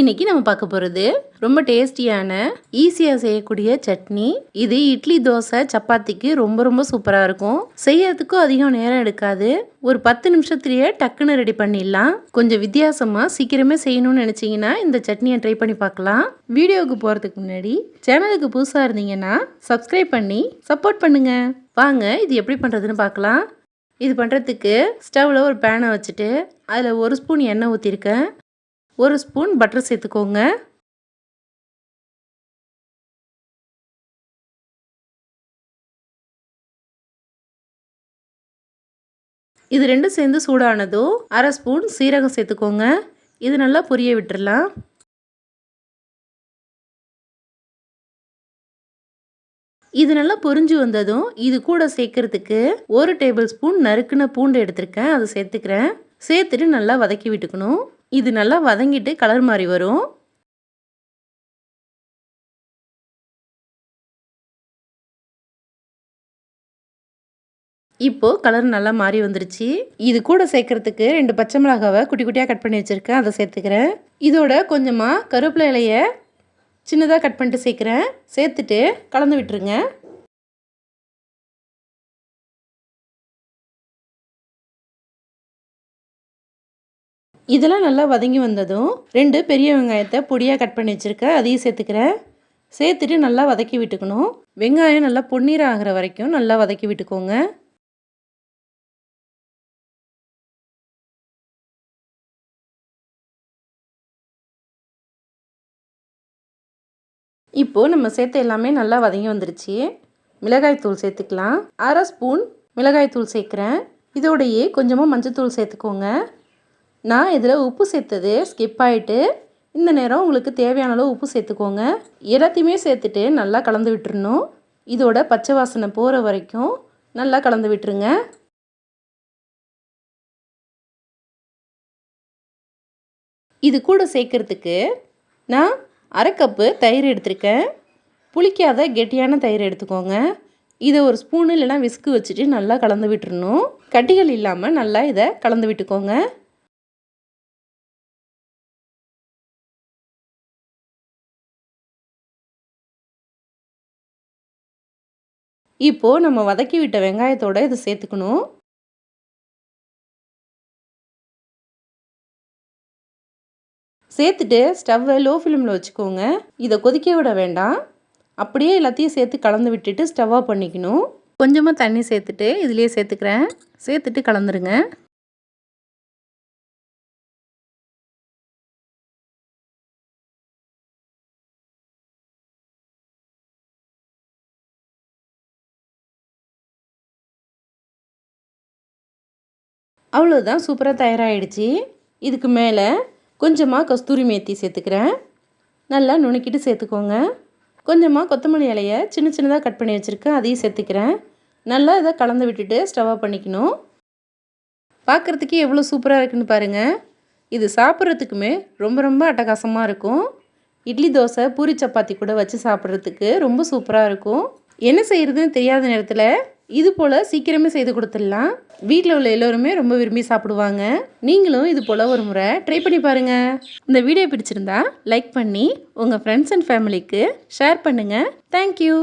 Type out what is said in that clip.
இன்னைக்கு நம்ம பார்க்க போகிறது ரொம்ப டேஸ்டியான ஈஸியாக செய்யக்கூடிய சட்னி. இது இட்லி தோசை சப்பாத்திக்கு ரொம்ப ரொம்ப சூப்பராக இருக்கும். செய்யறதுக்கும் அதிகம் நேரம் எடுக்காது. ஒரு பத்து நிமிஷத்துலேயே டக்குன்னு ரெடி பண்ணிடலாம். கொஞ்சம் வித்தியாசமாக சீக்கிரமே செய்யணும்னு நினச்சிங்கன்னா இந்த சட்னியை ட்ரை பண்ணி பார்க்கலாம். வீடியோவுக்கு போகிறதுக்கு முன்னாடி சேனலுக்கு புதுசாக இருந்தீங்கன்னா சப்ஸ்கிரைப் பண்ணி சப்போர்ட் பண்ணுங்கள் வாங்க இது எப்படி பண்ணுறதுன்னு பார்க்கலாம். இது பண்ணுறதுக்கு ஸ்டவ்வில் ஒரு பேனை வச்சுட்டு அதில் ஒரு ஸ்பூன் எண்ணெய் ஊற்றிருக்கேன் ஒரு ஸ்பூன் பட்டர் சேர்த்துக்கோங்க. இது ரெண்டும் சேர்ந்து சூடானதோ அரை ஸ்பூன் சீரகம் சேர்த்துக்கோங்க. இது நல்லா பொரிய விட்டுறலாம். இது நல்லா பொரிஞ்சு வந்ததும் இது கூட சேர்க்கறதுக்கு ஒரு டேபிள் ஸ்பூன் நறுக்குன பூண்டு எடுத்திருக்கேன். அதை சேர்த்துக்கிறேன். சேர்த்துட்டு நல்லா வதக்கி விட்டுக்கணும். இது நல்லா வதங்கிட்டு கலர் மாதிரி வரும். இப்போது கலர் நல்லா மாறி வந்துருச்சு. இது கூட சேர்க்கறதுக்கு ரெண்டு பச்சை மிளகாவை குட்டி குட்டியாக கட் பண்ணி வச்சுருக்கேன். அதை சேர்த்துக்கிறேன். இதோட கொஞ்சமாக கருவேப்பிலை இலையை சின்னதாக கட் பண்ணிட்டு சேர்க்குறேன். சேர்த்துட்டு கலந்து விட்டுருங்க. இதெல்லாம் நல்லா வதங்கி வந்ததும் ரெண்டு பெரிய வெங்காயத்தை பொடியாக கட் பண்ணி வச்சுருக்கேன் அதையும் சேர்த்துக்கிறேன். சேர்த்துட்டு நல்லா வதக்கி விட்டுக்கணும். வெங்காயம் நல்லா பொன்னீர் ஆகிற வரைக்கும் நல்லா வதக்கி விட்டுக்கோங்க. இப்போது நம்ம சேர்த்த எல்லாமே நல்லா வதங்கி வந்துருச்சு. மிளகாய் தூள் சேர்த்துக்கலாம். அரை ஸ்பூன் மிளகாய் தூள் சேர்க்குறேன். இதோடையே கொஞ்சமாக மஞ்சள் சேர்த்துக்கோங்க. நான் இதில் உப்பு சேர்த்தது ஸ்கிப் ஆகிட்டு இந்த நேரம் உங்களுக்கு தேவையான அளவு உப்பு சேர்த்துக்கோங்க. எல்லாத்தையுமே சேர்த்துட்டு நல்லா கலந்து விட்டுருணும் இதோட பச்சை வாசனை போகிற வரைக்கும் நல்லா கலந்து விட்டுருங்க. இது கூட சேர்க்குறதுக்கு நான் அரை கப்பு தயிர் எடுத்திருக்கேன். புளிக்காத கெட்டியான தயிர் எடுத்துக்கோங்க. இதை ஒரு ஸ்பூன் இல்லைனா விஸ்கு வச்சுட்டு நல்லா கலந்து விட்டுருணும் கட்டிகள் இல்லாமல் நல்லா இதை கலந்து விட்டுக்கோங்க. இப்போது நம்ம வதக்கி விட்ட வெங்காயத்தோடு இதை சேர்த்துக்கணும். சேர்த்துட்டு ஸ்டவ்வை லோ ஃப்ளேமில் வச்சுக்கோங்க. இதை கொதிக்க விட வேண்டாம். அப்படியே எல்லாத்தையும் சேர்த்து கலந்து விட்டுட்டு ஸ்டவ்வாக பண்ணிக்கணும். கொஞ்சமாக தண்ணி சேர்த்துட்டு இதுலேயே சேர்த்துக்கிறேன். சேர்த்துட்டு கலந்துருங்க. அவ்வளோதான் சூப்பராக தயாராகிடுச்சு இதுக்கு மேலே கொஞ்சமாக கஸ்தூரி மேத்தி சேர்த்துக்கிறேன். நல்லா நுணுக்கிட்டு சேர்த்துக்கோங்க. கொஞ்சமாக கொத்தமல்லி இலையை சின்ன சின்னதாக கட் பண்ணி வச்சுருக்கேன் அதையும் சேர்த்துக்கிறேன். நல்லா இதை கலந்து விட்டுட்டு ஸ்டவ்வாக பண்ணிக்கணும். பார்க்குறதுக்கு எவ்வளோ சூப்பராக இருக்குன்னு பாருங்கள் இது சாப்பிட்றதுக்குமே ரொம்ப ரொம்ப அட்டகாசமாக இருக்கும். இட்லி தோசை பூரி சப்பாத்தி கூட வச்சு சாப்பிட்றதுக்கு ரொம்ப சூப்பராக இருக்கும். என்ன செய்கிறதுன்னு தெரியாத நேரத்தில் இது போல் சீக்கிரமே செய்து கொடுத்துடலாம். வீட்டில் உள்ள எல்லோருமே ரொம்ப விரும்பி சாப்பிடுவாங்க. நீங்களும் இது போல் ஒரு முறை ட்ரை பண்ணி பாருங்கள் இந்த வீடியோ பிடிச்சிருந்தா லைக் பண்ணி உங்கள் ஃப்ரெண்ட்ஸ் அண்ட் ஃபேமிலிக்கு ஷேர் பண்ணுங்கள் தேங்க்யூ